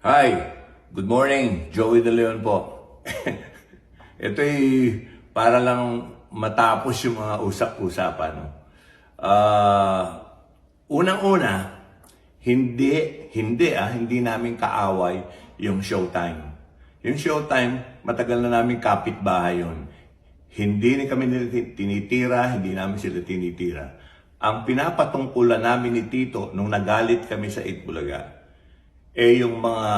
Hi, good morning. Joey De Leon po. Ito'y para lang matapos yung mga usap-usapan. no? Ah, unang-una, hindi, hindi ah, hindi namin kaaway yung showtime. Yung showtime, matagal na namin kapitbahay yun. Hindi ni kami tinitira, hindi namin sila tinitira. Ang pinapatungkulan namin ni Tito nung nagalit kami sa Itbulaga, eh yung mga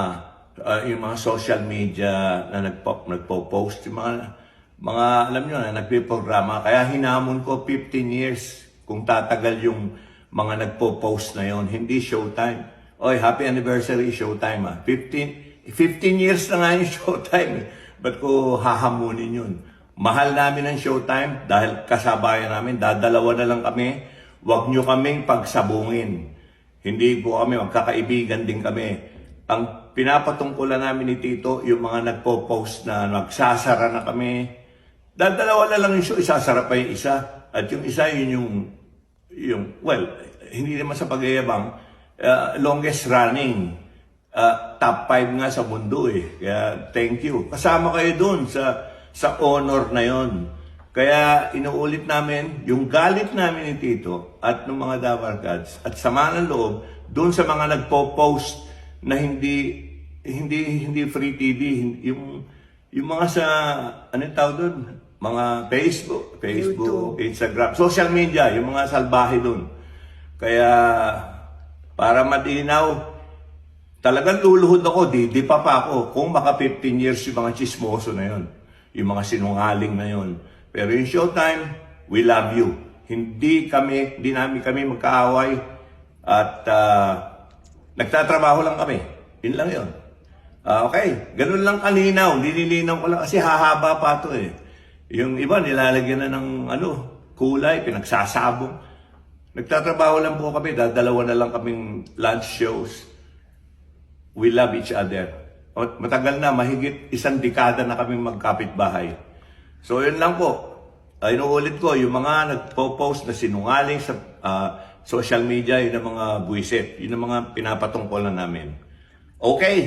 ah, yung mga social media na nagpo, nagpo-post yung mga mga alam niyo na nagpe-programa kaya hinamon ko 15 years kung tatagal yung mga nagpo-post na yon hindi showtime. Oy happy anniversary showtime ah. 15 15 years na nga yung showtime eh. ko hahamunin yun? Mahal namin ang showtime dahil kasabayan namin. Dadalawa na lang kami. Wag nyo kaming pagsabungin hindi po kami, magkakaibigan din kami. Ang pinapatungkulan namin ni Tito, yung mga nagpo-post na nagsasara na kami. Dadalawa na lang yung show, isasara pa yung isa. At yung isa, yun yung, yung well, hindi naman sa pagyayabang, uh, longest running. Uh, top 5 nga sa mundo eh. Kaya thank you. Kasama kayo dun sa, sa honor na yon. Kaya inuulit namin yung galit namin ni Tito at ng mga Dawarkads at sama ng loob doon sa mga nagpo-post na hindi hindi hindi free TV yung yung mga sa ano tawag doon mga Facebook Facebook Instagram social media yung mga salbahe doon kaya para madinaw Talagang luluhod ako, di, di pa pa ako. Kung maka 15 years yung mga chismoso na yon, yung mga sinungaling na yon. Pero yung showtime, we love you. Hindi kami, hindi namin kami magkaaway at ah, nagtatrabaho lang kami. Yun lang yun. Ah, okay, ganun lang kalinaw. Nililinaw ko lang kasi hahaba pa to eh. Yung iba nilalagyan na ng ano, kulay, pinagsasabong. Nagtatrabaho lang po kami, dadalawa na lang kaming lunch shows we love each other. O, Matagal na, mahigit isang dekada na kami magkapit-bahay. So, yun lang po. Ay, inuulit ko, yung mga nagpo-post na sinungaling sa ah, social media, yun ang mga buwisit. Yun ang mga pinapatungkol na namin. Okay,